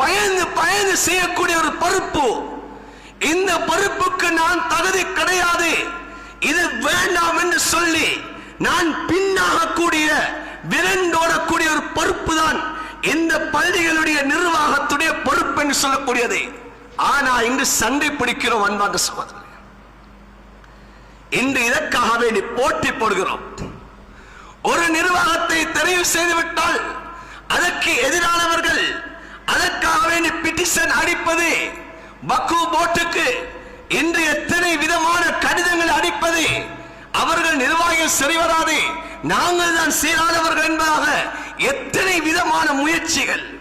பயந்து பயந்து செய்யக்கூடிய ஒரு பருப்பு. இந்த பருப்புக்கு நான் தகுதி கிடையாது. இது வேண்டாம் என்று சொல்லி நான் பின்னாகக்கூடிய விரண்டோடக்கூடிய ஒரு பொறுப்பு தான் இந்த பள்ளிகளுடைய நிர்வாகத்துடைய பொறுப்பு என்று சொல்லக்கூடியது. ஆனா இங்கு சண்டை பிடிக்கிறோம் அன்பாக சகோதரர் இன்று இதற்காக வேண்டி போட்டி போடுகிறோம். ஒரு நிர்வாகத்தை தெரிவு செய்துவிட்டால் அதற்கு எதிரானவர்கள் அதற்காக வேண்டி பிட்டிஷன் அடிப்பது. பக்கு போட்டுக்கு இன்று எத்தனை விதமான கடிதங்கள் அடிப்பது. அவர்கள் நிர்வாகிகள் சரி வராது. நாங்கள் தான் சீரானவர்கள் என்பதாக எத்தனை விதமான முயற்சிகள்.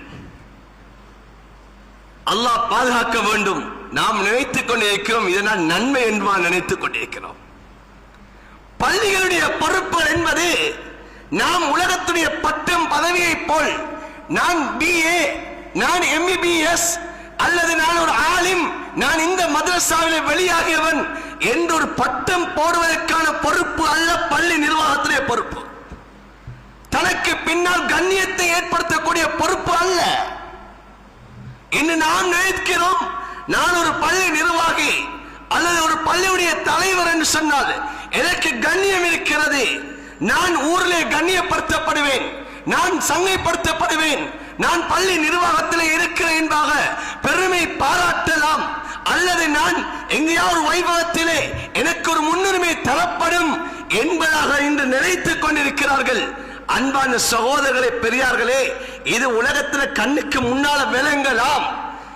அல்லாஹ் பாதுகாக்க வேண்டும். நாம் நினைத்துக் கொண்டிருக்கிறோம். இதனால் நன்மை என்பா நினைத்துக் கொண்டிருக்கிறோம். பள்ளிகளுடைய பொறுப்புகள் என்பது நாம் உலகத்துடைய பட்டம் பதவியைப் போல் நான் பிஏ நான் எம்பிபிஎஸ் அல்லது நான் ஒரு ஆலிம் நான் இந்த மதரசாவில் வெளியாகியவன் என்று ஒரு பட்டம் போடுவதற்கான பொறுப்பு அல்ல பள்ளி நிர்வாகத்திலே பொறுப்பு. தனக்கு பின்னால் கண்ணியத்தை ஏற்படுத்தக்கூடிய பொறுப்பு அல்ல. இன்று நாம் நினைக்கிறோம் நான் ஒரு பள்ளி நிர்வாகி அல்லது ஒரு பள்ளியுடைய தலைவர் என்று சொன்னால் எனக்கு கண்ணியம் இருக்கிறது. நான் ஊரிலே கண்ணியப்படுத்தப்படுவேன் நான் சங்கைப்படுத்தப்படுவேன் நான் பள்ளி நிர்வாகத்தில் இருக்கிறேன் என்பாக பெருமை பாராட்டலாம். அல்லது நான் எங்கேயாவது வைபவத்திலே எனக்கு ஒரு முன்னுரிமை தரப்படும் என்பதாக இன்று நினைத்துக் கொண்டிருக்கிறார்கள். அன்பான சகோதரர்களே பெரியார்களே இது உலகத்தில் கண்ணுக்கு முன்னால விளங்கலாம்.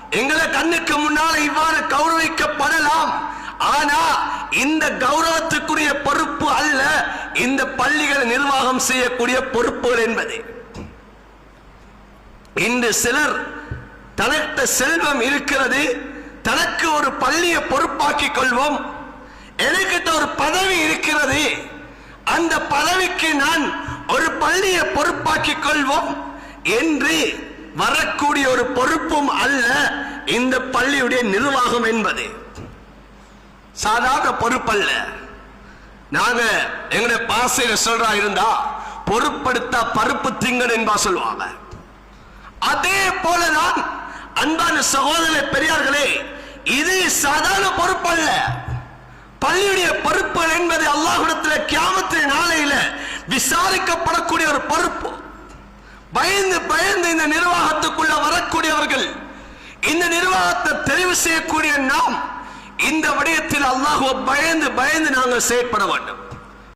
எங்களை கண்ணுக்கு முன்னால இவ்வாறு கௌரவிக்கப்படலாம். ஆனா இந்த கௌரவத்துக்குரிய பொறுப்பு அல்ல. இந்த பள்ளிகளை நிர்வாகம் செய்யக்கூடிய பொறுப்புகள் என்பது. இன்று சிலர் தனட்ட செல்வம் இருக்கிறது தனக்கு ஒரு பள்ளியை பொறுப்பாக்கிக் கொள்வோம். எனக்கிட்ட ஒரு பதவி இருக்கிறது. அந்த பதவிக்கு நான் ஒரு பள்ளியை பொறுப்பாக்கிக் கொள்வோம் என்று வரக்கூடிய ஒரு பொறுப்பும் அல்ல இந்த பள்ளியுடைய நிர்வாகம் என்பது. சாதாரண பொறுப்பல்ல. நாங்க எங்களுடைய பாசையில சொல்றா இருந்தா பொறுப்படுத்தா பருப்பு திங்கன் என்பா சொல்லுவாங்க. அதே போலதான் அன்பான சகோதர பெரியார்களே இது சாதாரண பொறுப்பல்ல. பள்ளியுடைய பொறுப்புகள் என்பது அல்லாஹிடத்தில் கியாமத்தின் நாளையில விசாரிக்கப்படக்கூடிய ஒரு பொறுப்பு. பயந்து பயந்து இந்த நிர்வாகத்துக்குள்ள வரக்கூடியவர்கள் இந்த நிர்வாகத்தை தெரிவு செய்யக்கூடிய நாம் இந்த விடயத்தில் அல்லாஹுவ பயந்து பயந்து நாங்கள் செயற்பட வேண்டும்.